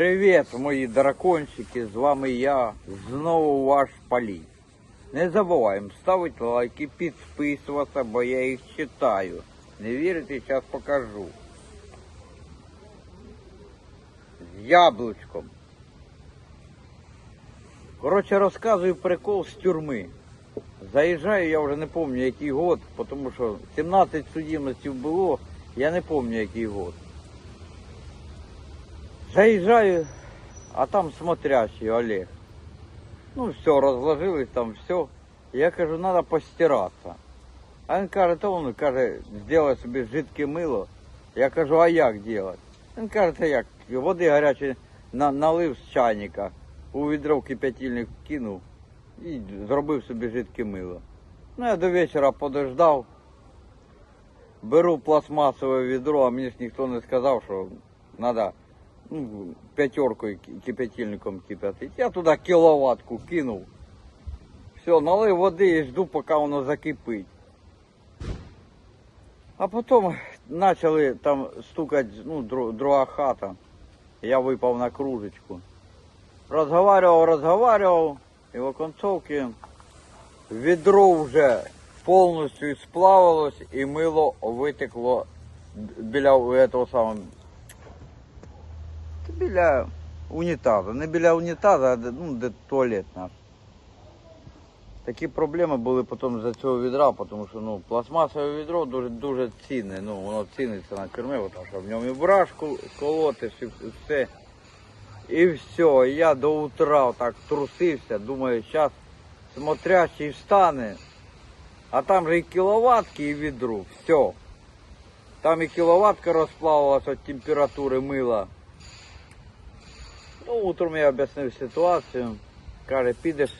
Привіт, мої дракончики! З вами я, знову ваш Полій. Не забуваємо ставити лайки, підписуватися, бо я їх читаю. Не вірите, зараз покажу. З яблучком. Коротше, розказую прикол з тюрми. Заїжджаю, я вже не пам'ятаю який год, тому що 17 судимостей було, я не пам'ятаю який год. Заезжаю, а там смотрящий Олег. Ну все, разложилось там все. Я кажу, надо постираться. А він каже, то він каже, сделай собі жидке мило. Я кажу, а як делать? Він каже, та як, води гарячої на, налив з чайника, у відро в кипятильник кинув і зробив собі жидке мило. Ну я до вечора подождав, беру пластмасове відро, а мені ж ніхто не сказав, що треба Ну, пятеркою ки- кипятильником кипятить. Я туди кіловатку кинув. Все, налив води і жду, поки воно закипить. А потім почали там стукати, ну, дру- друга хата. Я випав на кружечку. Розговарював, розговарював, і в оконцовці відро вже повністю сплавилось і мило витекло біля цього самого біля унітазу. Не біля унітазу, а де, ну, де туалет наш. Такі проблеми були потім за цього відра, тому що ну, пластмасове відро дуже дуже цінне. Ну, воно ціниться на тюрмі, тому що в ньому і брашку колотиш, і все. І все. Я до утра так трусився, думаю, зараз смотрящий встане, а там же і кіловатки, і відро. Все. Там і кіловатка розплавилась від температури мила. Ну, утром я об'яснив ситуацію. Каже, підеш,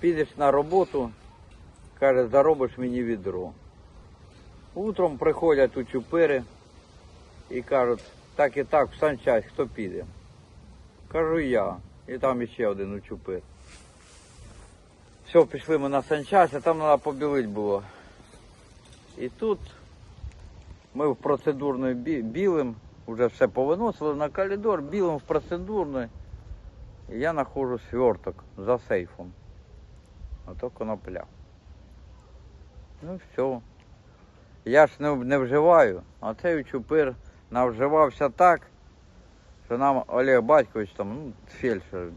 підеш на роботу, каже, заробиш мені відро. Утром приходять у чупири і кажуть, так і так, в санчасть, хто піде? Кажу я. І там іще один учупир. Все, пішли ми на санчасть, а там треба побілити було. І тут ми в процедурної бі- білим, вже все повиносили на коридор, білим в процедурної. І я знаходжу сверток за сейфом. Ото конопля. Ну все. Я ж не, не вживаю, а цей учупир навживався так, що нам Олег Батькович там, ну, фельдшер,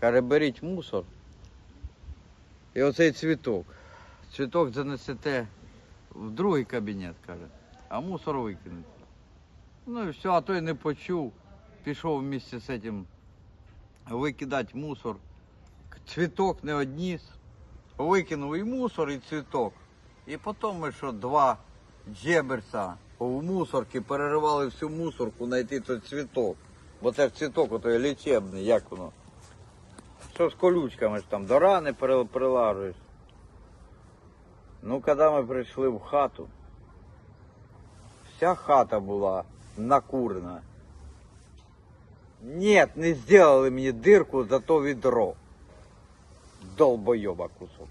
каже, беріть мусор. І оцей цвіток. Цвіток занесете в другий кабінет, каже, а мусор викинете. Ну і все, а той не почув. Пішов вместе з цим викидати мусор. Цвіток не одніс. Викинув і мусор, і цвіток. І потім ми що два джеберса в мусорки переривали всю мусорку знайти той цвіток. Бо це ж цвіток отой лічебний, як воно. Що з колючками ж там до рани прилажуєш. Ну, коли ми прийшли в хату, вся хата була накурена. Нет, не сделали мені дирку за то відро. Долбойоба кусок.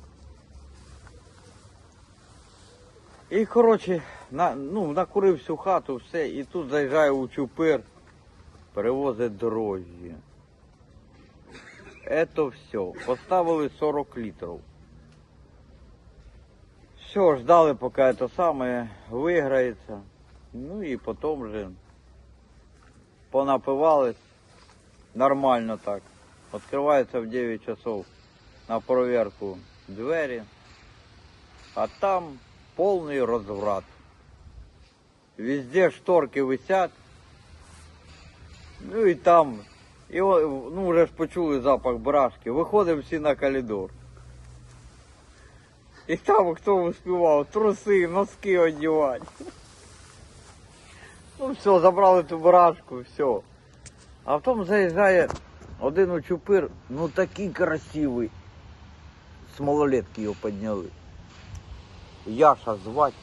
І, коротше, на, ну, накурив всю хату, все, і тут заїжджає у чупир, перевозить дрожжі. Это все. Поставили 40 літрів. Все, ждали, поки это саме виграється. І потім вже понапивались нормально так. Відкривається в 9 часов на проверку двері, а там повний розврат. Везде шторки висять. Ну і там, і, ну вже ж почули запах брашки. Виходимо всі на коридор. І там хто успівав, труси, носки одягати. Ну все, забрали ту барашку, все. А потім заїжджає один учупир, ну такий красивий. З малолетки його підняли. Яша звать.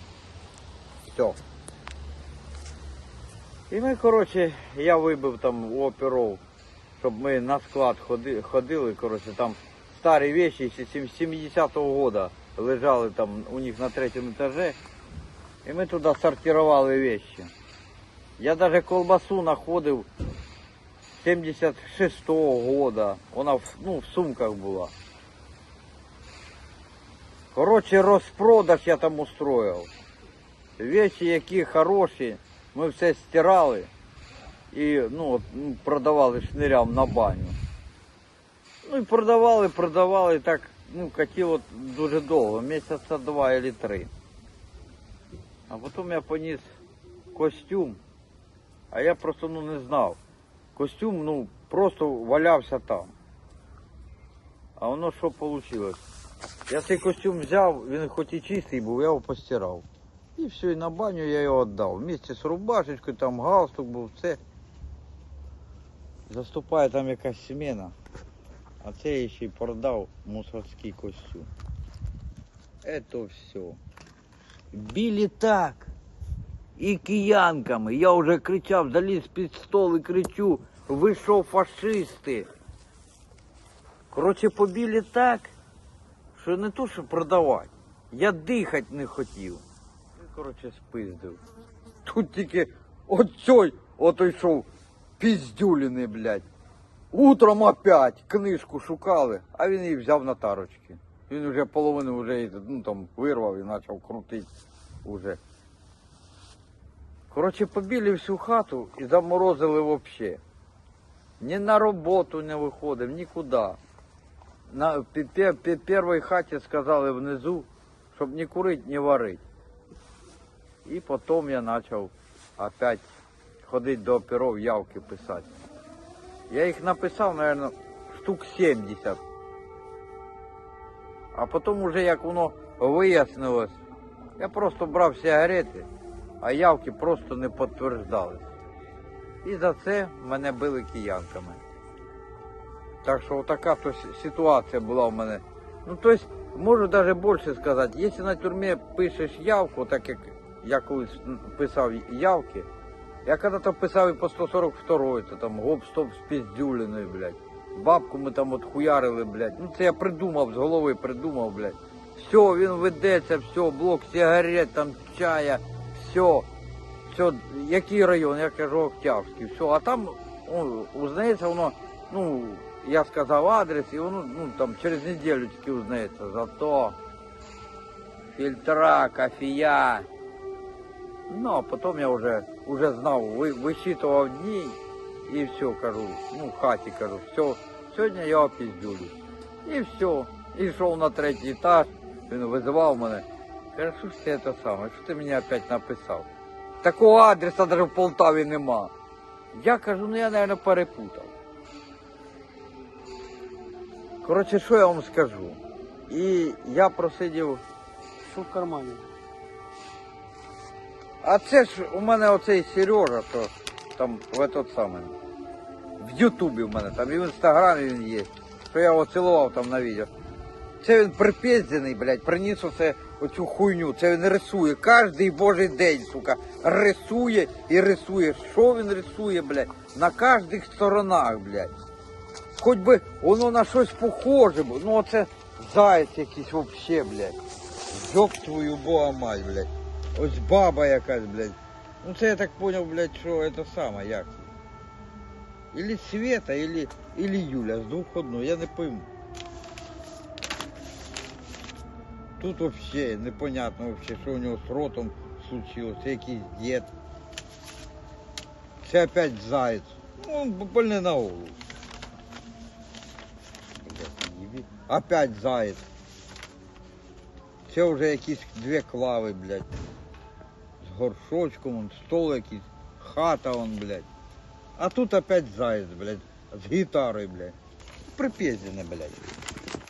Все. І ми, коротше, я вибив там у оперов, щоб ми на склад ходи, ходили, коротше, там старі вещи сім- 70-го года лежали там у них на третьому етажі. І ми туди сортували вещи. Я навіть колбасу знаходив 76-го года. Вона в, ну, в сумках була. Коротше, розпродаж я там устроїв. Вещи, які хороші, ми все стирали і ну, ну, продавали шнирям на баню. Ну і продавали, продавали так, ну, катіло дуже довго, місяця два або три. А потім я поніс костюм, а я просто ну, не знав. Костюм ну, просто валявся там. А воно що вийшло? Я цей костюм взяв, він хоч і чистий був, я його постирав. І все, і на баню я його віддав. Вместе з рубашечкою, там галстук був, все. Заступає там якась смена. А це я ще й продав мусорський костюм. Это все. Білі так. І киянками. Я вже кричав, заліз під стол і кричу, ви що, фашисти? Коротше, побілі так, що не то, що продавати. Я дихати не хотів. Ну, коротше, спиздив. Тут тільки оцей отойшов піздюліний, блядь. Утром опять книжку шукали, а він її взяв на тарочки. Він вже половину вже ну, там, вирвав і почав крутити уже. Коротше, побілі всю хату і заморозили взагалі. Ні на роботу не виходив, нікуди. На першій хаті сказали внизу, щоб не курити, не варити. І потім я почав опять ходити до оперов, явки писати. Я їх написав, мабуть, штук 70. А потім уже як воно вияснилось, я просто брав сигарети, а явки просто не підтверджувались. І за це мене били киянками. Так що така то ситуація була в мене. Ну, тобто, можу навіть більше сказати, якщо на тюрмі пишеш явку, так як я колись писав явки, я когда-то писав і по 142 то там гоп-стоп з піздюліною, блядь. Бабку ми там от хуярили, блядь. Ну це я придумав, з голови придумав, блядь. Все, він ведеться, все, блок сигарет, там чая, все. Все, який район, я кажу Октябрьський, все. А там, о, узнається воно, ну, я сказав адрес, і воно, ну, там через неділю тільки узнається. Зато фільтра, кофія. Ну, а потім я вже, вже знав, ви, висчитував дні і все, кажу, ну, в хаті кажу, все, сьогодні я опіздюлю. І все. І йшов на третій етаж, він визивав мене. Ж це те саме, що ти мені опять написав? Такого адреса навіть в Полтаві нема. Я кажу, ну я, мабуть, перепутав. Коротше, що я вам скажу? І я просидів Що в кармані? А це ж у мене оцей Сережа, то там в этот самий. В Ютубі в мене там і в інстаграмі він є. Що я його цілував там на відео. Це він припіздений, блядь, приніс оце оцю хуйню. Це він рисує. Кожний божий день, сука. Рисує і рисує. Що він рисує, блядь? На кожних сторонах, блядь. Хоч би воно на щось похоже, ну оце заяць якийсь вообще, блядь. Жок твою бога мать, блядь. Ось баба якась, блядь. Ну це я так понял, блядь, що це саме, як? Или Света, или, или Юля, з двох одного, я не пойму. Тут вообще непонятно вообще, що у нього з ротом случилось, якийсь дід. Це опять заяць. Ну, он больне на голову. Опять заяць. Це вже якісь дві клави, блядь. З горшочком, он, стол якийсь, хата он, блядь. А тут опять заяць, блядь, з гітарою, блядь. Припіздене, блядь.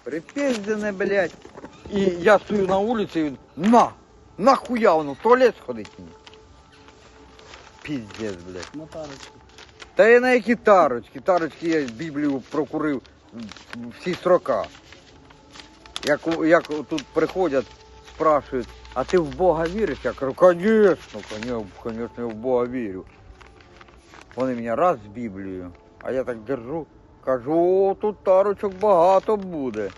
Припіздене, блядь. І я стою на вулиці, і він, на, нахуя воно, в туалет сходить мені. Піздець, блядь. Мотарочки. Та я на які тарочки? Тарочки я Біблію прокурив всі строка. Як, як тут приходять, спрашують, а ти в Бога віриш? Я кажу, звісно, звісно, я в Бога вірю. Вони мене раз з Біблією, а я так держу, кажу, о, тут тарочок багато буде.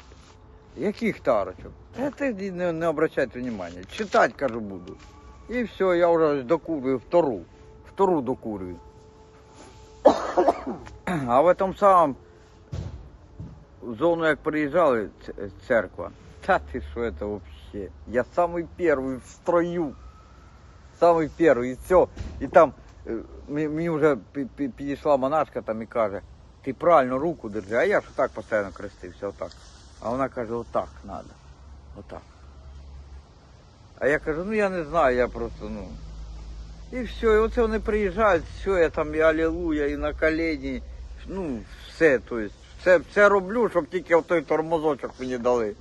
Яких тарочок? Та ти не, не обращайте внимання. Читати, кажу, буду. І все, я вже докурюю втору. Втору докурюю. А в этом самом в зону, як приїжджали, ц- церква. Та ти що это вообще? Я самый первый в строю. Самый первый, і все. І там е, мені мені вже пі- пі- підійшла монашка там і каже, ти правильно руку держи, а я ж так постійно крестився, отак. А вона каже, отак треба. Отак. А я кажу, ну я не знаю, я просто, ну. І все, і оце вони приїжджають, все, я там і алілуя, і на колені, ну, все, то есть, все, все роблю, щоб тільки той тормозочок мені дали.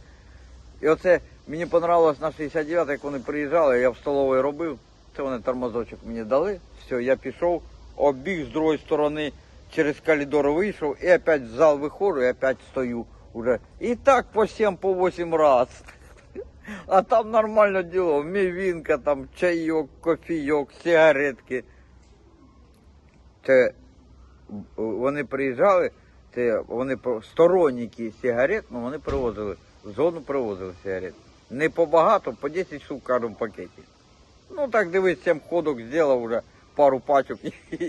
І оце мені понравилось на 69 як вони приїжджали, я в столовій робив, це вони тормозочок мені дали, все, я пішов, обіг з другої сторони, через коридор вийшов, і опять в зал виходжу, і опять стою уже. І так по 7, по 8 раз. А там нормально діло, мівінка, там чайок, кофійок, сигаретки. Це вони приїжджали, це вони сторонники сигарет, ну вони привозили, в зону привозили сигарет. Не побагато, по 10 штук в кожному пакеті. Ну так дивись, 7 ходок зробив вже пару пачок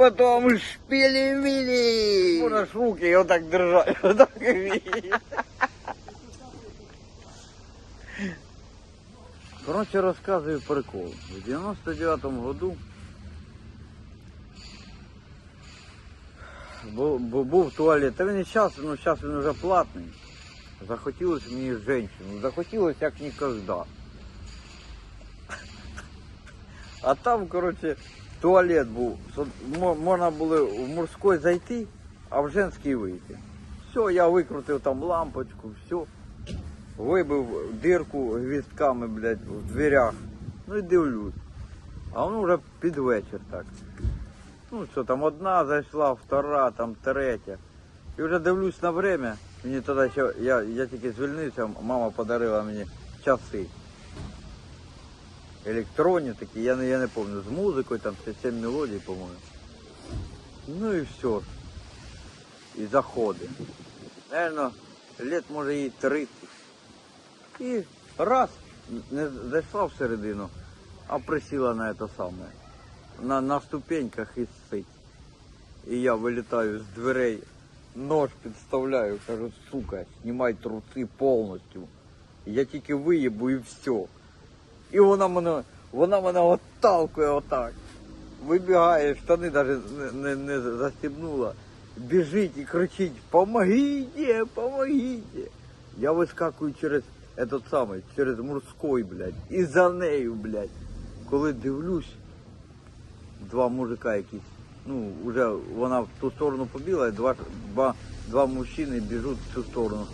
потом шпили-мили. Можешь руки его так держать. Вот так и видишь. Короче, рассказываю прикол. В 99-му году бу- бу- був туалет. Та він і зараз, ну зараз він вже платний. Захотілося мені женщину. Захотілося як ніколи. А там, короче, туалет був. Можна було в мужський зайти, а в женський вийти. Все, я викрутив там лампочку, все. Вибив дирку гвістками, блядь, в дверях. Ну і дивлюсь. А воно вже під вечір так. Ну що там одна зайшла, втора, там третя. І вже дивлюсь на время. Мені тоді ще, я, я тільки звільнився, мама подарила мені часи. Електронні такі, я не, я не пам'ятаю, з музикою, там все 7 мелодій, по-моєму. Ну і все. І заходи. Наверно, лет може їй 30. І раз, не зайшла всередину, а присіла на це саме. На, на ступеньках і сить. І я вилітаю з дверей, нож підставляю, кажу, сука, знімай труси повністю. Я тільки виїбу і все. І вона мене, вона мене отталкує отак. Вибігає, штани навіть не, не, не застібнула. Біжить і кричить, помогите, помогите. Я вискакую через этот самий, через морской, блядь, і за нею, блядь. Коли дивлюсь, два мужика якісь, ну, вже вона в ту сторону побігла, і два, два, два мужчини біжуть в цю сторону.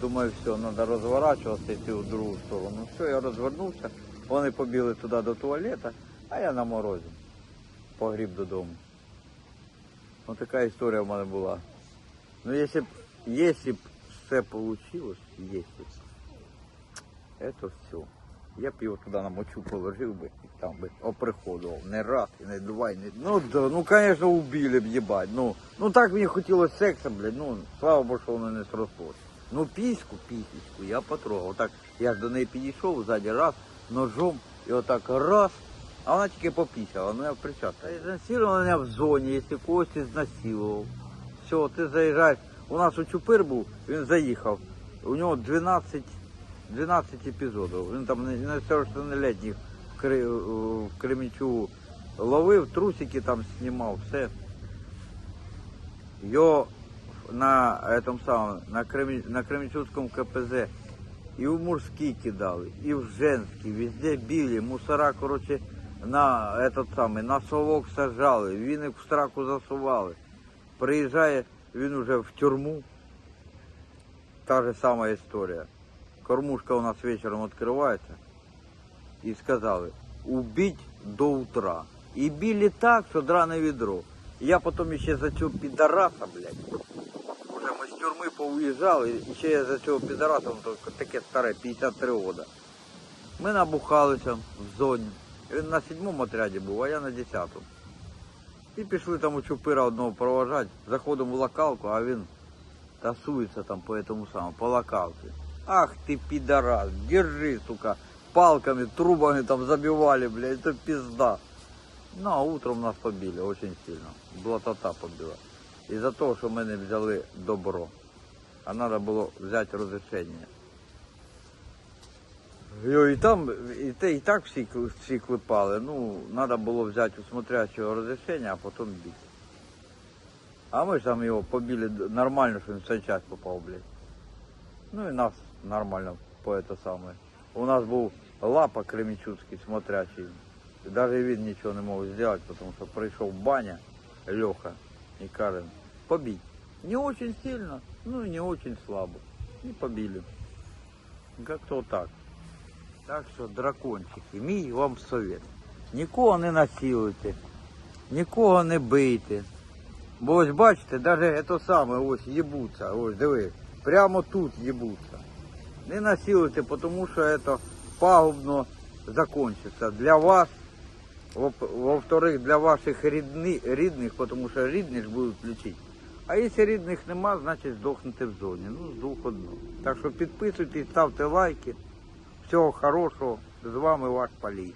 Думаю, все, треба розворачуватися, йти в другу сторону. Все, я розвернувся, Вони побігли туди до туалета, а я на морозі. Погріб додому. Ось така історія в мене була. Ну, якщо б, якщо б все вийшло, якщо б, це все. Я б його туди на мочу положив би і там би оприходував. Не раз, і не два, і не... Ну, да, ну, звісно, убили б, їбать. Ну, ну так мені хотілося сексу, блядь, ну, слава Богу, що воно не срослось. Ну, піську, пісічку, я потрогав. Отак, я ж до неї підійшов, ззаді раз, ножом, і отак раз, а вона тільки попісяла, ну я причат. Та ізнасилував мене в зоні, якщо когось ізнасилував. Все, ти заїжджаєш. У нас у Чупир був, він заїхав. У нього 12, 12 епізодів. Він там не- несовершеннолетніх Кри- в Кременчугу ловив, трусики там знімав, все. Його на этом самом, на, Кремен, на Кременчуцькому КПЗ і в мужський кидали, і в женський, везде били, мусора, короче, на этот самый, на совок сажали, він їх в страку засували. Приїжджає він уже в тюрму. Та же сама історія. Кормушка у нас вечором відкривається. І сказали, убить до утра. І били так, що дране відро. Я потім ще за цього підараса, блядь Уже ми з тюрми поуїжджали, і ще я за цього підараса, ну, то таке старе, 53 года. Ми набухалися в зоні. Він на сьомому отряді був, а я на десятому. І пішли там у Чупира одного провожати. Заходимо в локалку, а він тасується там по этому самому, по локалці. Ах ты пидорас, держи, сука. Палками, трубами там забивали, блядь, это пизда. Ну, а утром нас побили очень сильно. Блатота побила. Із-за того, що ми не взяли добро. А було взяти розрішення. Йо, І там, і, те, і так всі, всі клепали. Ну, треба було взяти у смотрящого розрішення, а потім бити. А ми ж там його побили нормально, що він в цей час блядь. Ну і нас нормально по это саме. У нас був лапа Кремічуцький смотрячий. Навіть він нічого не мог зробити, тому що прийшов баня, Льоха, і каже, побій. Не очень сильно, ну и не очень слабо. І побили. Как-то вот так. Так що, дракончики, мій вам совет. Нікого не насилуйте, нікого не бийте. Бо ось бачите, навіть це саме ось їбуться, ось диви, прямо тут їбуться. Не насилуйте, тому що це пагубно закончиться для вас, во- во-вторых, для ваших рідни, рідних, тому що рідні ж будуть лічити. А якщо рідних нема, значить здохнете в зоні. Ну, здох одно. Так що підписуйтесь, ставте лайки. Всього хорошого. З вами ваш Поліс.